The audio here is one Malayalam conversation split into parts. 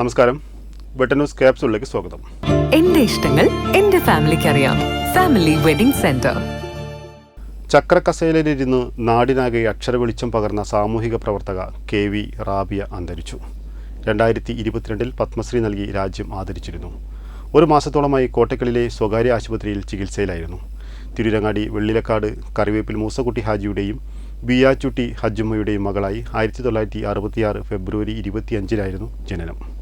നമസ്കാരം. വെട്ട ന്യൂസ് ക്യാപ്സുകളിലേക്ക് സ്വാഗതം. എന്റെ ഇഷ്ടങ്ങൾ എന്റെ ഫാമിലിക്ക് അറിയാം. ഫാമിലി വെഡിംഗ് സെന്റർ ചക്രക്കസേലയിലിരുന്ന് നാടിനാകെ അക്ഷര വെളിച്ചം പകർന്ന സാമൂഹിക പ്രവർത്തക കെ വി റാബിയ അന്തരിച്ചു. രണ്ടായിരത്തി ഇരുപത്തിരണ്ടിൽ പത്മശ്രീ നൽകി രാജ്യം ആദരിച്ചിരുന്നു. ഒരു മാസത്തോളമായി കോട്ടക്കലിലെ സ്വകാര്യ ആശുപത്രിയിൽ ചികിത്സയിലായിരുന്നു. തിരുരങ്ങാടി വെള്ളിലക്കാട് കറിവേപ്പിൽ മൂസക്കുട്ടി ഹാജിയുടെയും ബിയാച്ചുട്ടി ഹജ്ജുമ്മയുടെയും മകളായി ആയിരത്തി തൊള്ളായിരത്തി അറുപത്തിയാറ് ഫെബ്രുവരി ഇരുപത്തിയഞ്ചിലായിരുന്നു ജനനം.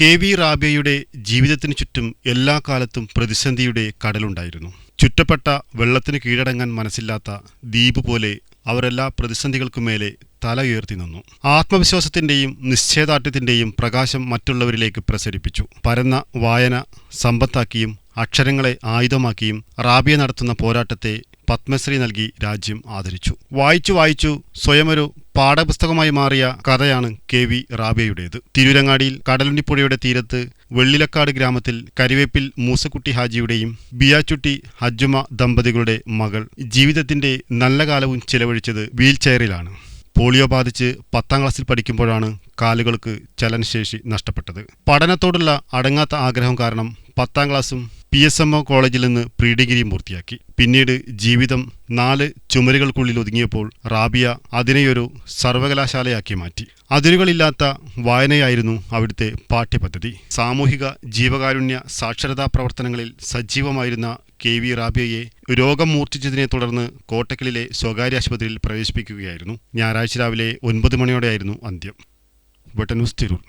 കെ വി റാബിയയുടെ ജീവിതത്തിനു ചുറ്റും എല്ലാ കാലത്തും പ്രതിസന്ധിയുടെ കടലുണ്ടായിരുന്നു. ചുറ്റപ്പെട്ട വെള്ളത്തിന് കീഴടങ്ങാൻ മനസ്സില്ലാത്ത ദ്വീപ് പോലെ അവരെല്ലാ പ്രതിസന്ധികൾക്കുമേലെ തല ഉയർത്തി നിന്നു. ആത്മവിശ്വാസത്തിന്റെയും നിശ്ചയദാർഢ്യത്തിന്റെയും പ്രകാശം മറ്റുള്ളവരിലേക്ക് പ്രസരിപ്പിച്ചു. പരന്ന വായന സമ്പത്താക്കിയും അക്ഷരങ്ങളെ ആയുധമാക്കിയും റാബിയ നടത്തുന്ന പോരാട്ടത്തെ പത്മശ്രീ നൽകി രാജ്യം ആദരിച്ചു. വായിച്ചു വായിച്ചു സ്വയമൊരു പാഠപുസ്തകമായി മാറിയ കഥയാണ് കെ വി റാബിയയുടേത്. തിരുരങ്ങാടിയിൽ കടലുണ്ടിപ്പുഴയുടെ തീരത്ത് വെള്ളിലക്കാട് ഗ്രാമത്തിൽ കരിവേപ്പിൽ മൂസക്കുട്ടി ഹാജിയുടെയും ബിയാച്ചുട്ടി ഹജ്ജുമ ദമ്പതികളുടെ മകൾ ജീവിതത്തിന്റെ നല്ല കാലവും ചിലവഴിച്ചത് വീൽചെയറിലാണ്. പോളിയോ ബാധിച്ച് പത്താം ക്ലാസ്സിൽ പഠിക്കുമ്പോഴാണ് കാലുകൾക്ക് ചലനശേഷി നഷ്ടപ്പെട്ടത്. പഠനത്തോടുള്ള അടങ്ങാത്ത ആഗ്രഹം കാരണം പത്താം ക്ലാസ്സും പി എസ് എം ഒ കോളേജിൽ നിന്ന് പ്രീ ഡിഗ്രിയും പൂർത്തിയാക്കി. പിന്നീട് ജീവിതം നാല് ചുമരുകൾക്കുള്ളിൽ ഒതുങ്ങിയപ്പോൾ റാബിയ അതിനെയൊരു സർവകലാശാലയാക്കി മാറ്റി. അതിരുകളില്ലാത്ത വായനയായിരുന്നു അവിടുത്തെ പാഠ്യപദ്ധതി. സാമൂഹിക ജീവകാരുണ്യ സാക്ഷരതാ പ്രവർത്തനങ്ങളിൽ സജീവമായിരുന്ന കെ വി റാബിയയെ രോഗം മൂർച്ഛിച്ചതിനെ തുടർന്ന് കോട്ടക്കലിലെ സ്വകാര്യ ആശുപത്രിയിൽ പ്രവേശിപ്പിക്കുകയായിരുന്നു. ഞായറാഴ്ച രാവിലെ ഒൻപത് മണിയോടെയായിരുന്നു അന്ത്യം. വെട്ടന്യൂസ് തിരൂർ.